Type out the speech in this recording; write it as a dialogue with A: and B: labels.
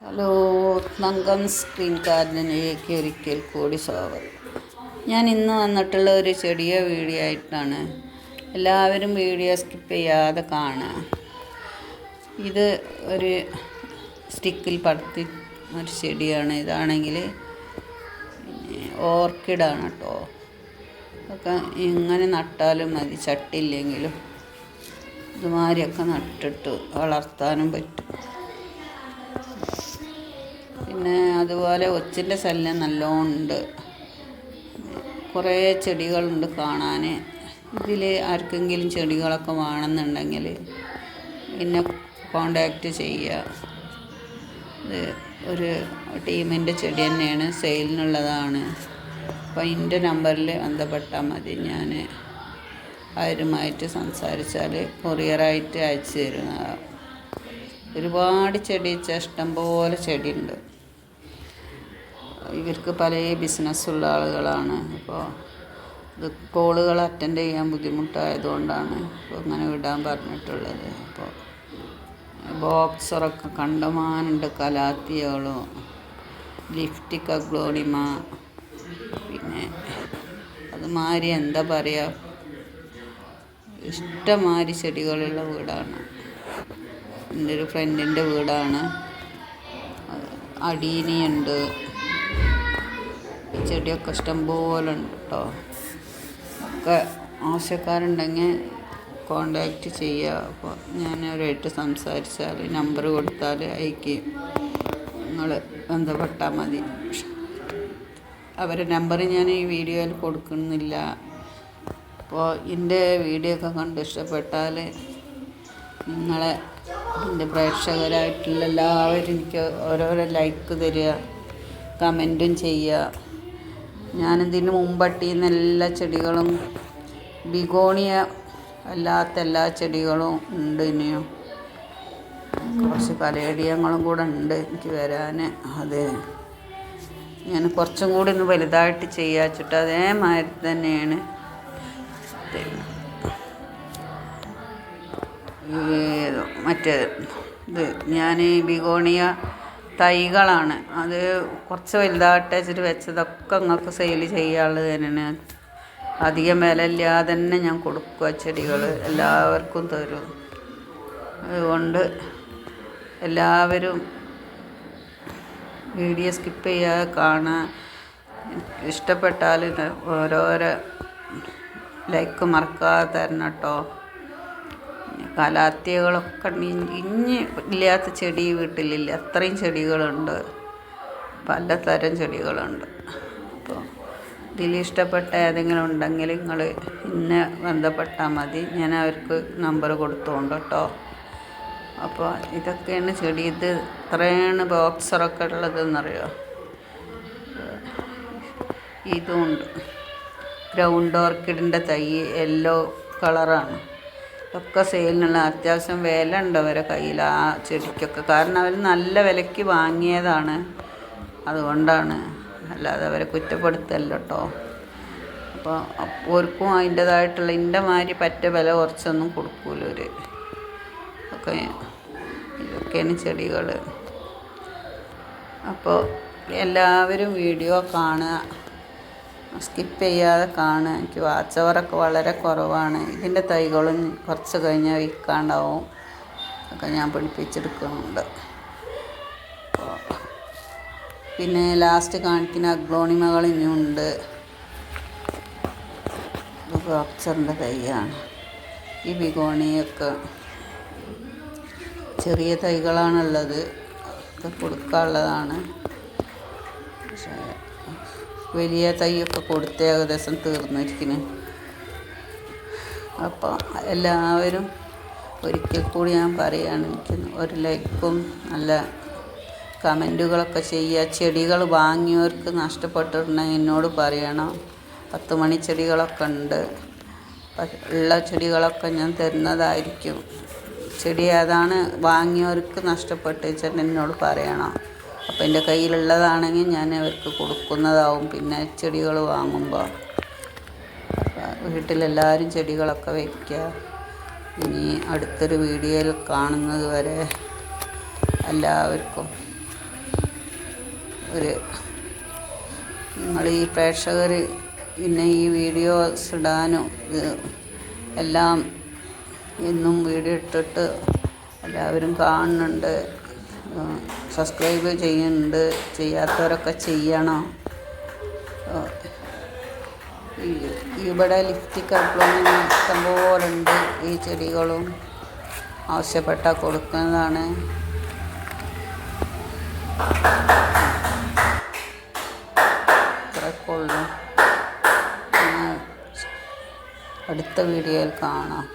A: Hello നങ്കം screen ഗാർഡനിലേക്ക് ഒരിക്കൽ കൂടി സ്വാഗതം. ഞാൻ ഇന്ന് വന്നിട്ടുള്ള ഒരു ചെടിയ വീഡിയോ ആയിട്ടാണ്. എല്ലാവരും വീഡിയോ സ്കിപ്പ് ചെയ്യാതെ കാണുക. ഇത് ഒരു സ്റ്റിക്കിൽ പടത്തി ഒരു ചെടിയാണ്. ഇതാണെങ്കിൽ ഓർക്കിഡാണ് കേട്ടോ. ഒക്കെ ഇങ്ങനെ നട്ടാലും മതി. ചട്ടിയില്ലെങ്കിലും ഇതുമാതിരിയൊക്കെ നട്ടിട്ട് വളർത്താനും പറ്റും. പിന്നെ അതുപോലെ ഒച്ചിന്റെ ശല്യം നല്ലോണം ഉണ്ട് കുറേ ചെടികളുണ്ട് കാണാൻ ഇതിൽ ആർക്കെങ്കിലും ചെടികളൊക്കെ വേണമെന്നുണ്ടെങ്കിൽ എന്നെ കോണ്ടാക്റ്റ് ചെയ്യുക. ഇത് ഒരു ടീമിന്റെ ചെടി തന്നെയാണ് സെയിലിനുള്ളതാണ്. അപ്പോൾ എന്റെ നമ്പറിൽ ബന്ധപ്പെട്ടാൽ മതി ഞാൻ അവരുമായിട്ട് സംസാരിച്ചാൽ കൊറിയറായിട്ട് അയച്ചു തരുന്നതാണ്. ഒരുപാട് ചെടി വെച്ചാൽ ഇഷ്ടം പോലെ ചെടിയുണ്ട്. ഇവർക്ക് പല ബിസിനസ്സുള്ള ആളുകളാണ്. അപ്പോൾ ഇത് കോളുകൾ അറ്റൻഡ് ചെയ്യാൻ ബുദ്ധിമുട്ടായതുകൊണ്ടാണ് ഇപ്പോൾ ഇങ്ങനെ വിടാൻ പറഞ്ഞിട്ടുള്ളത്. അപ്പോൾ ബോക്സറൊക്കെ കണ്ടമാനുണ്ട് കലാത്തിയോളും ലിഫ്റ്റിക്ക അഗ്ലോണിമ പിന്നെ അതുമാതിരി എന്താ പറയുക ഇഷ്ടമാതിരി ചെടികളുള്ള വീടാണ്. എന്റെ ഒരു ഫ്രണ്ടിന്റെ വീടാണ്. അടീനിയുണ്ട്. ചെടിയൊക്കെ ഇഷ്ടം പോലെ ഉണ്ട് കേട്ടോ. ഒക്കെ ആവശ്യക്കാരുണ്ടെങ്കിൽ കോണ്ടാക്റ്റ് ചെയ്യുക. അപ്പോൾ ഞാൻ അവരായിട്ട് സംസാരിച്ചാൽ നമ്പർ കൊടുത്താൽ അയക്കും. നിങ്ങൾ ബന്ധപ്പെട്ടാൽ മതി. അവരുടെ നമ്പർ ഞാൻ ഈ വീഡിയോയിൽ കൊടുക്കുന്നില്ല. അപ്പോൾ എന്റെ വീഡിയോ ഒക്കെ കണ്ട് ഇഷ്ടപ്പെട്ടാൽ നിങ്ങളെ എന്റെ പ്രേക്ഷകരായിട്ടുള്ള എല്ലാവരും എനിക്ക് ഓരോരോ ലൈക്ക് തരിക കമന്റും ചെയ്യുക. ഞാനിതിന് മുമ്പട്ടിന്ന് എല്ലാ ചെടികളും ബിഗോണിയ അല്ലാത്ത എല്ലാ ചെടികളും ഉണ്ട് ഇനിയും. കുറച്ച് കലയടിയങ്ങളും കൂടെ ഉണ്ട് എനിക്ക് വരാൻ അത് ഞാൻ കുറച്ചും കൂടി ഒന്ന് വലുതായിട്ട് ചെയ്യാച്ചിട്ട് അതേമാതിരി തന്നെയാണ്. മറ്റേ ഇത് ഞാൻ ഈ ബിഗോണിയ തൈകളാണ്. അത് കുറച്ച് വലുതായിട്ട് വെച്ചിട്ട് വെച്ചതൊക്കെ നിങ്ങൾക്ക് സെയിൽ ചെയ്യാനുള്ളത് തന്നെയാണ്. അധികം വില ഇല്ലാതെ തന്നെ ഞാൻ കൊടുക്കുക ചെടികൾ എല്ലാവർക്കും തരും. അതുകൊണ്ട് എല്ലാവരും വീഡിയോ സ്കിപ്പ് ചെയ്യാതെ കാണാൻ ഇഷ്ടപ്പെട്ടാൽ ഓരോരോ ലൈക്ക് മറക്കാതെ തരണം കേട്ടോ കലാത്തിയകളൊക്കെ ഇഞ്ഞ് ഇല്ലാത്ത ചെടി വീട്ടിലില്ല. അത്രയും ചെടികളുണ്ട്. പലതരം ചെടികളുണ്ട്. അപ്പോൾ ഇതിലിഷ്ടപ്പെട്ട ഏതെങ്കിലും ഉണ്ടെങ്കിൽ നിങ്ങൾ ഇന്നെ ബന്ധപ്പെട്ടാൽ മതി. ഞാൻ അവർക്ക് നമ്പർ കൊടുത്തോണ്ട് കേട്ടോ. അപ്പോൾ ഇതൊക്കെയാണ് ചെടി. ഇത് ഇത്രയാണ് ബോക്സറൊക്കെ ഉള്ളതെന്നറിയോ? ഇതുമുണ്ട് ഗ്രൗണ്ട് ഓർക്കിഡിന്റെ തൈ യെല്ലോ കളറാണ് ഒക്കെ സെയിലിനുള്ള അത്യാവശ്യം വില ഉണ്ട് അവരെ കയ്യിൽ ആ ചെടിക്കൊക്കെ. കാരണം അവർ നല്ല വിലയ്ക്ക് വാങ്ങിയതാണ്. അതുകൊണ്ടാണ്. അല്ലാതെ അവരെ കുറ്റപ്പെടുത്തല്ല കേട്ടോ അപ്പോൾ ഒരുക്കും അതിന്റേതായിട്ടുള്ള ഇന്റെ മാതിരി പറ്റ വില കുറച്ചൊന്നും കൊടുക്കൂല ഒരു ഒക്കെ ഇതൊക്കെയാണ് ചെടികൾ അപ്പോൾ എല്ലാവരും വീഡിയോ കാണുക. സ്കിപ്പ് ചെയ്യാതെ കാണുക. എനിക്ക് വാച്ച് അവറൊക്കെ വളരെ കുറവാണ്. ഇതിന്റെ തൈകളും കുറച്ച് കഴിഞ്ഞാൽ വിൽക്കാണ്ടാവും. ഒക്കെ ഞാൻ പിടിപ്പിച്ചെടുക്കുന്നുണ്ട്. പിന്നെ ലാസ്റ്റ് കാണിക്കുന്ന അഗ്ലോണിമകൾ ഇനിയുണ്ട് ഇത് തൈയാണ്. ഈ ബിഗോണിയൊക്കെ ചെറിയ തൈകളാണുള്ളത്. ഒക്കെ കൊടുക്കാനുള്ളതാണ്. പക്ഷേ വലിയ തൈയൊക്കെ കൊടുത്ത് ഏകദേശം തീർന്നിരിക്കുന്നു അപ്പോൾ എല്ലാവരും ഒരിക്കൽ കൂടി ഞാൻ എനിക്ക് ഒരു ലൈക്കും നല്ല കമന്റുകളൊക്കെ ചെയ്യുക. ചെടികൾ വാങ്ങിയവർക്ക് നഷ്ടപ്പെട്ടിട്ടുണ്ടെങ്കിൽ എന്നോട് പറയണം. പത്ത് മണി ചെടികളൊക്കെ ഉണ്ട്. ഉള്ള ചെടികളൊക്കെ ഞാൻ തരുന്നതായിരിക്കും. ചെടി ഏതാണ്? വാങ്ങിയവർക്ക് നഷ്ടപ്പെട്ട് വെച്ചാൽ എന്നോട് പറയണം. അപ്പോൾ എന്റെ കയ്യിലുള്ളതാണെങ്കിൽ ഞാൻ അവർക്ക് കൊടുക്കുന്നതാവും. പിന്നെ ചെടികൾ വാങ്ങുമ്പോൾ വീട്ടിലെല്ലാവരും ചെടികളൊക്കെ വയ്ക്കുക. ഇനി അടുത്തൊരു വീഡിയോയിൽ കാണുന്നത് വരെ എല്ലാവർക്കും ഒരു നിങ്ങൾ ഈ പ്രേക്ഷകർ പിന്നെ ഈ വീഡിയോസ് ഇടാനും എല്ലാം എന്നും വീഡിയോ ഇട്ടിട്ട് എല്ലാവരും കാണുന്നുണ്ട്. സബ്സ്ക്രൈബ് ചെയ്യുന്നുണ്ട്. ചെയ്യാത്തവരൊക്കെ ചെയ്യണം. ഇവിടെ ലിഫ്റ്റിക് അപ്ലോണിങ് ഇഷ്ടംപോലെ ഉണ്ട്. ഈ ചെടികളും ആവശ്യപ്പെട്ടാൽ കൊടുക്കുന്നതാണ്. അടുത്ത വീഡിയോയിൽ കാണാം.